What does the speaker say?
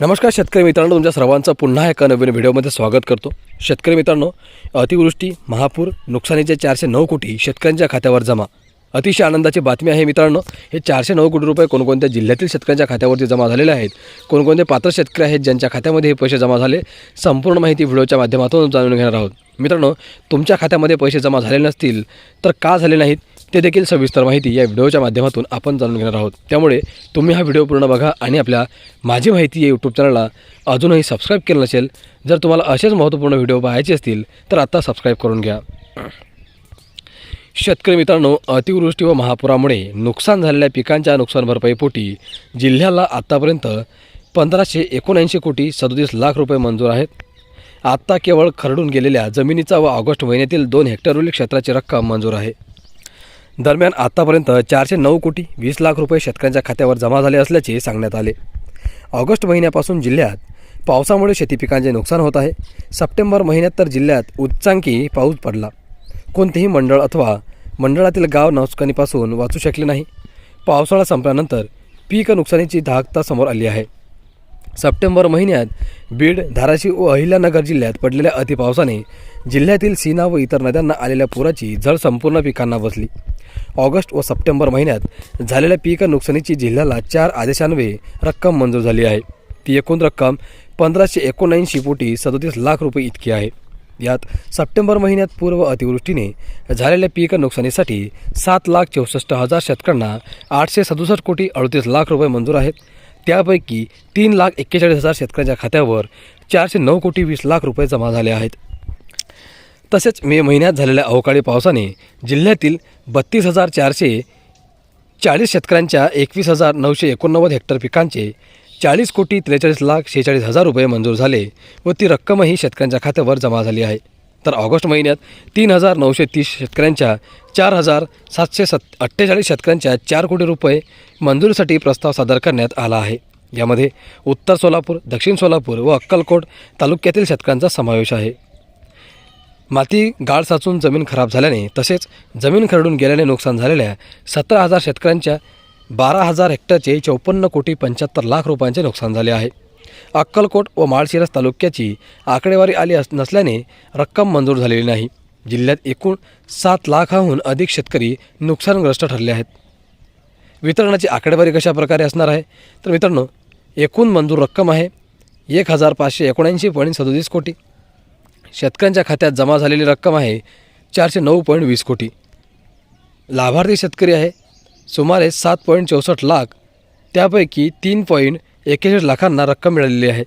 नमस्कार शेतकरी मित्रांनो तुमच्या सर्वांचं पुन्हा एका नवीन व्हिडिओमध्ये स्वागत करतो. शेतकरी मित्रांनो अतिवृष्टी महापूर नुकसानीचे चारशे नऊ कोटी शेतकऱ्यांच्या खात्यावर जमा. अतिशय आनंदाची बातमी आहे मित्रांनो हे चारशे नऊ कोटी रुपये कोणकोणत्या जिल्ह्यातील शेतकऱ्यांच्या खात्यावरती जमा झालेले आहेत? कोणकोणते पात्र शेतकरी आहेत ज्यांच्या खात्यामध्ये हे पैसे जमा झाले? संपूर्ण माहिती व्हिडिओच्या माध्यमातून जाणून घेणार आहोत. मित्रांनो तुमच्या खात्यामध्ये पैसे जमा झाले नसतील तर का झाले नाहीत? ते देखील सविस्तर माहिती या व्हिडिओच्या माध्यमातून आपण जाणून घेणार आहोत. त्यामुळे तुम्ही हा व्हिडिओ पूर्ण बघा आणि आपल्या माझी माहिती या यूट्यूब चॅनलला अजूनही सबस्क्राईब केलं नसेल जर तुम्हाला असेच महत्त्वपूर्ण व्हिडिओ पाहायचे असतील तर आत्ता सबस्क्राईब करून घ्या. शेतकरी मित्रांनो अतिवृष्टी व महापुरामुळे नुकसान झालेल्या पिकांच्या नुकसान भरपाईपोटी जिल्ह्याला आत्तापर्यंत पंधराशे एकोणऐंशी कोटी सदोतीस लाख रुपये मंजूर आहेत. आत्ता केवळ खरडून गेलेल्या जमिनीचा व ऑगस्ट महिन्यातील दोन हेक्टरवरील क्षेत्राची रक्कम मंजूर आहे. दरम्यान आत्तापर्यंत चारशे नऊ कोटी वीस लाख रुपये शेतकऱ्यांच्या खात्यावर जमा झाले असल्याचे सांगण्यात आले. ऑगस्ट महिन्यापासून जिल्ह्यात पावसामुळे शेती पिकांचे नुकसान होत आहे. सप्टेंबर महिन्यात तर जिल्ह्यात उच्चांकी पाऊस पडला. कोणतेही मंडळ अथवा मंडळातील गाव नुकसानीपासून वाचू शकले नाही. पावसाळा संपल्यानंतर पीक नुकसानीची धाकता समोर आली आहे. सप्टेंबर महिन्यात बीड धाराशिव व अहिल्यानगर जिल्ह्यात पडलेल्या अतिपावसाने जिल्ह्यातील सीना व इतर नद्यांना आलेल्या पुराची झळ संपूर्ण पिकांना बसली. ऑगस्ट व सप्टेंबर महिन्यात झालेल्या पीक नुकसानीची जिल्ह्याला चार आदेशान्वये रक्कम मंजूर झाली आहे. ती एकूण रक्कम पंधराशे एकोणऐंशी कोटी सदोतीस लाख रुपये इतकी आहे. यात सप्टेंबर महिन्यात पूर्व अतिवृष्टीने झालेल्या पीक नुकसानीसाठी सात लाख चौसष्ट हजार शेतकऱ्यांना आठशे सदुसष्ट कोटी अडतीस लाख रुपये मंजूर आहेत. त्यापैकी तीन लाख एक्केचाळीस हजार शेतकऱ्यांच्या खात्यावर चारशे नऊ कोटी वीस लाख रुपये जमा झाले आहेत. तसेच मे महिन्यात झालेल्या अवकाळी पावसाने जिल्ह्यातील बत्तीस हजार चारशे चाळीस शेतकऱ्यांच्या एकवीस हजार नऊशे एकोणनव्वद हेक्टर पिकांचे चाळीस कोटी त्रेचाळीस लाख शेहेचाळीस हजार रुपये मंजूर झाले व ती रक्कमही शेतकऱ्यांच्या खात्यावर जमा झाली आहे. तर ऑगस्ट महिन्यात तीन हजार नऊशे तीस शेतकऱ्यांच्या चार हजार सातशे सत् अठ्ठेचाळीस शेतकऱ्यांच्या चार कोटी रुपये मंजुरीसाठी प्रस्ताव सादर करण्यात आला आहे. यामध्ये उत्तर सोलापूर दक्षिण सोलापूर व अक्कलकोट तालुक्यातील शेतकऱ्यांचा समावेश आहे. माती गाळ साचून जमीन खराब झाल्याने तसेच जमीन खरडून गेल्याने नुकसान झालेल्या सतरा हजार शेतकऱ्यांच्या बारा हजार हेक्टरचे चौपन्न कोटी पंच्याहत्तर लाख रुपयांचे नुकसान झाले आहे. अक्कलकोट व माळशिरस तालुक्याची आकडेवारी आली अस नसल्याने रक्कम मंजूर झालेली नाही. जिल्ह्यात एकूण सात लाखाहून अधिक शेतकरी नुकसानग्रस्त ठरले आहेत. वितरणाची आकडेवारी कशा प्रकारे असणार आहे? तर मित्रांनो एकूण मंजूर रक्कम आहे एक हजार पाचशे एकोणऐंशी पॉईंट सदोतीस कोटी. शेतकऱ्यांच्या खात्यात जमा झालेली रक्कम आहे चारशे नऊ पॉईंट वीस कोटी. लाभार्थी शेतकरी आहे. सुमारे सात पॉईंट चौसष्ट लाख. त्यापैकी तीन पॉईंट एक्केचाळीस लाखांना रक्कम मिळालेली आहे.